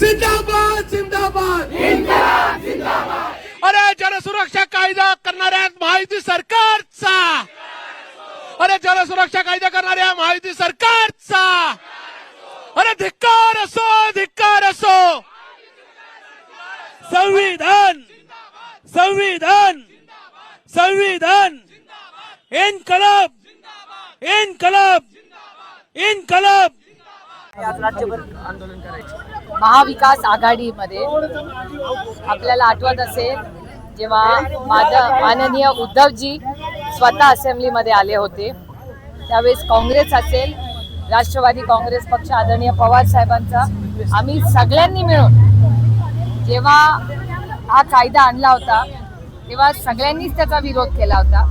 जिंदाबाद जिंदाबाद. अरे जनसुरक्षा कायदा करणाऱ्या महायुती सरकारचा. अरे जनसुरक्षा कायदा करणाऱ्या महायुती सरकारचा. अरे धिक्कार असो धिक्कार असो. संविधान संविधान संविधान. इनकलाब इनकलाब इनकलाब. महाविकास आघाडीमध्ये आपल्याला आठवत असेल जेव्हा माझ्या माननीय उद्धवजी स्वतः असेंब्लीमध्ये आले होते. त्यावेळेस काँग्रेस असेल राष्ट्रवादी काँग्रेस पक्ष आदरणीय पवार साहेबांचा आम्ही सगळ्यांनी मिळून जेव्हा हा कायदा आणला होता तेव्हा सगळ्यांनीच त्याचा विरोध केला होता.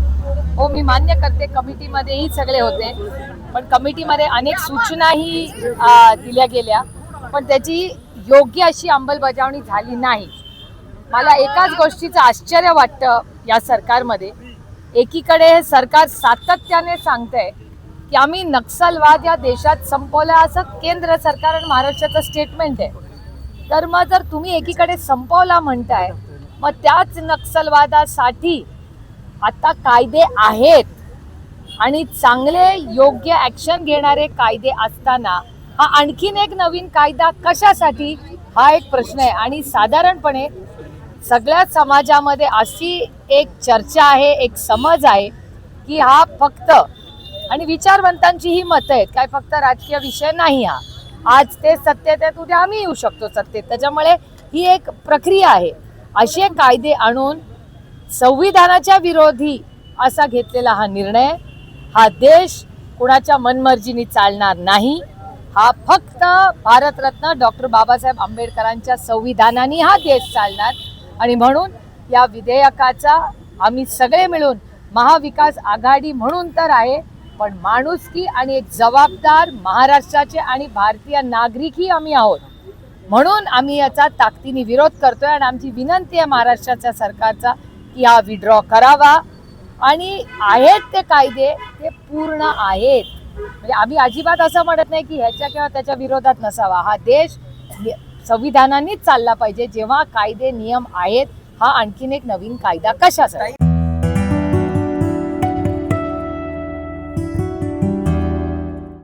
हो मी मान्य करते कमिटीमध्येही सगळे होते. पण कमिटीमध्ये अनेक सूचनाही दिल्या गेल्या. पण त्याची योग्य अशी अंमलबजावणी झाली नाही. मला एकाच गोष्टीचं आश्चर्य वाटतं या सरकारमध्ये. एकीकडे हे सरकार सातत्याने सांगतंय की आम्ही नक्षलवाद या देशात संपवला असं केंद्र सरकार आणि महाराष्ट्राचं स्टेटमेंट आहे. तर मग जर तुम्ही एकीकडे संपवला म्हणताय मग त्याच नक्षलवादासाठी आता कायदे आहेत. आणि चांगले योग्य ऍक्शन घेणारे कायदे असताना हा आणखीन एक नवीन कायदा कशासाठी? हा एक प्रश्न आहे. आणि साधारणपणे सगळ्या समाजामध्ये अशी एक चर्चा आहे एक समज आहे की हा फक्त आणि विचारवंतांची ही मतं आहेत काय फक्त राजकीय विषय नाही हा. आज ते सत्तेत आहेत उद्या आम्ही येऊ शकतो सत्तेत. त्याच्यामुळे ही एक प्रक्रिया आहे. असे कायदे आणून संविधानाच्या विरोधी असा घेतलेला हा निर्णय हा देश कुणाच्या मनमर्जीने चालणार नाही हा फक्त भारतरत्न डॉक्टर बाबासाहेब आंबेडकरांच्या संविधानाने हा देश चालणार. आणि म्हणून या विधेयकाचा आम्ही सगळे मिळून महाविकास आघाडी म्हणून तर आहे पण माणुसकी आणि एक जबाबदार महाराष्ट्राचे आणि भारतीय नागरिकही आम्ही आहोत. म्हणून आम्ही याचा ताकदीने विरोध करतोय आणि आमची विनंती आहे महाराष्ट्राच्या सरकारचा या विड्रॉ करावा. आणि आहेत ते कायदे ते पूर्ण आहेत. म्हणजे आम्ही अजिबात असं म्हणत नाही की ह्याच्या किंवा त्याच्या विरोधात नसावा. हा देश संविधानानेच चालला पाहिजे. जेव्हा कायदे नियम आहेत हा आणखीन एक नवीन कायदा कशाचा